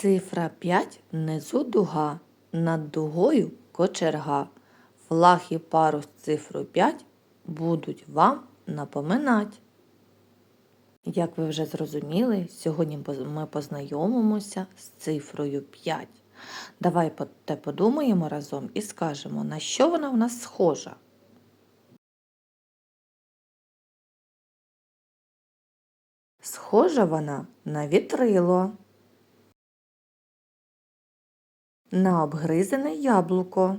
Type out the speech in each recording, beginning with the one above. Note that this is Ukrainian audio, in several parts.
Цифра 5 внизу дуга, над дугою кочерга. Флаг і парус цифру 5 будуть вам напоминати. Як ви вже зрозуміли, сьогодні ми познайомимося з цифрою 5. Давай те подумаємо разом і скажемо, на що вона в нас схожа. Схожа вона на вітрило, на обгризене яблуко,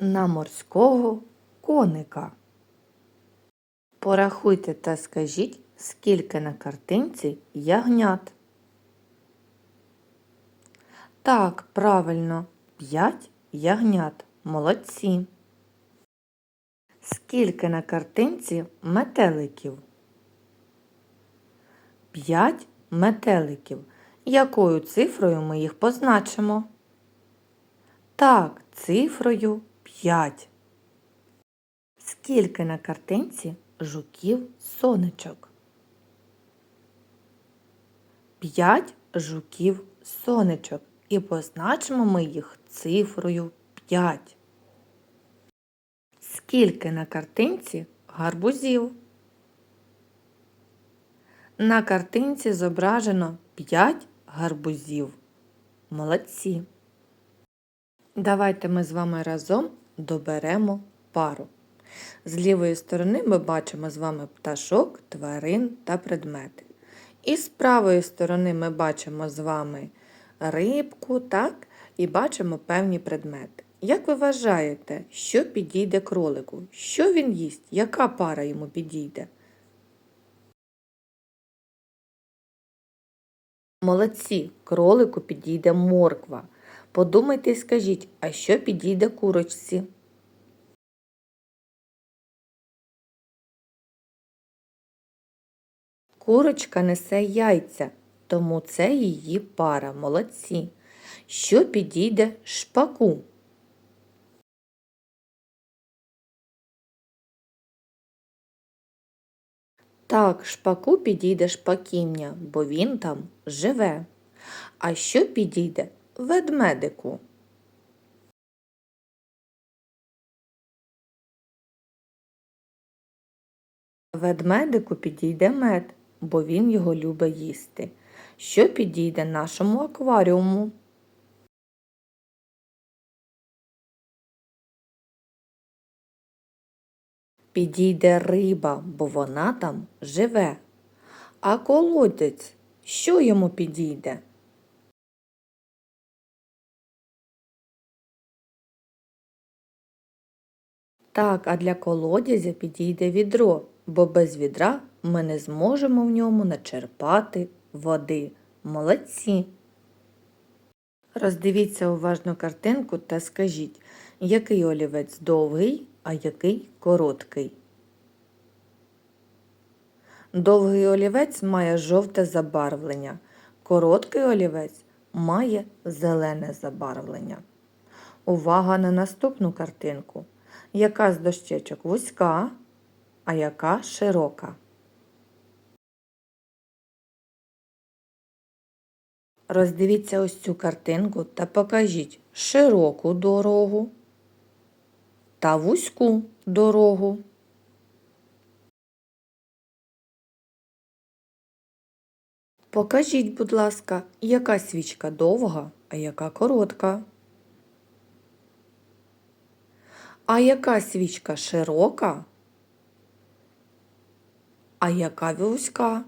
на морського коника. Порахуйте та скажіть, скільки на картинці ягнят. Так, правильно, 5 ягнят. Молодці. Скільки на картинці метеликів? 5 метеликів. Якою цифрою ми їх позначимо? Так, цифрою 5. Скільки на картинці жуків сонечок? 5 жуків сонечок. І позначимо ми їх цифрою 5. Скільки на картинці гарбузів? На картинці зображено 5 гарбузів. Молодці. Давайте ми з вами разом доберемо пару. З лівої сторони ми бачимо з вами пташок, тварин та предмети. І з правої сторони ми бачимо з вами рибку, так, і бачимо певні предмети. Як ви вважаєте, що підійде кролику? Що він їсть? Яка пара йому підійде? Молодці, кролику підійде морква. Подумайте і скажіть, а що підійде курочці? Курочка несе яйця, тому це її пара. Молодці. Що підійде шпаку? Так, шпаку підійде шпакіння, бо він там живе. А що підійде ведмедику? Ведмедику підійде мед, бо він його любить їсти. Що підійде нашому акваріуму? Підійде риба, бо вона там живе. А колодець, що йому підійде? Так, а для колодязя підійде відро, бо без відра ми не зможемо в ньому начерпати води. Молодці! Роздивіться уважно картинку та скажіть, який олівець довгий, а який короткий. Довгий олівець має жовте забарвлення, короткий олівець має зелене забарвлення. Увага на наступну картинку. Яка з дощечок вузька, а яка широка? Роздивіться ось цю картинку та покажіть широку дорогу та вузьку дорогу. Покажіть, будь ласка, яка свічка довга, а яка коротка. А яка свічка широка, а яка вузька?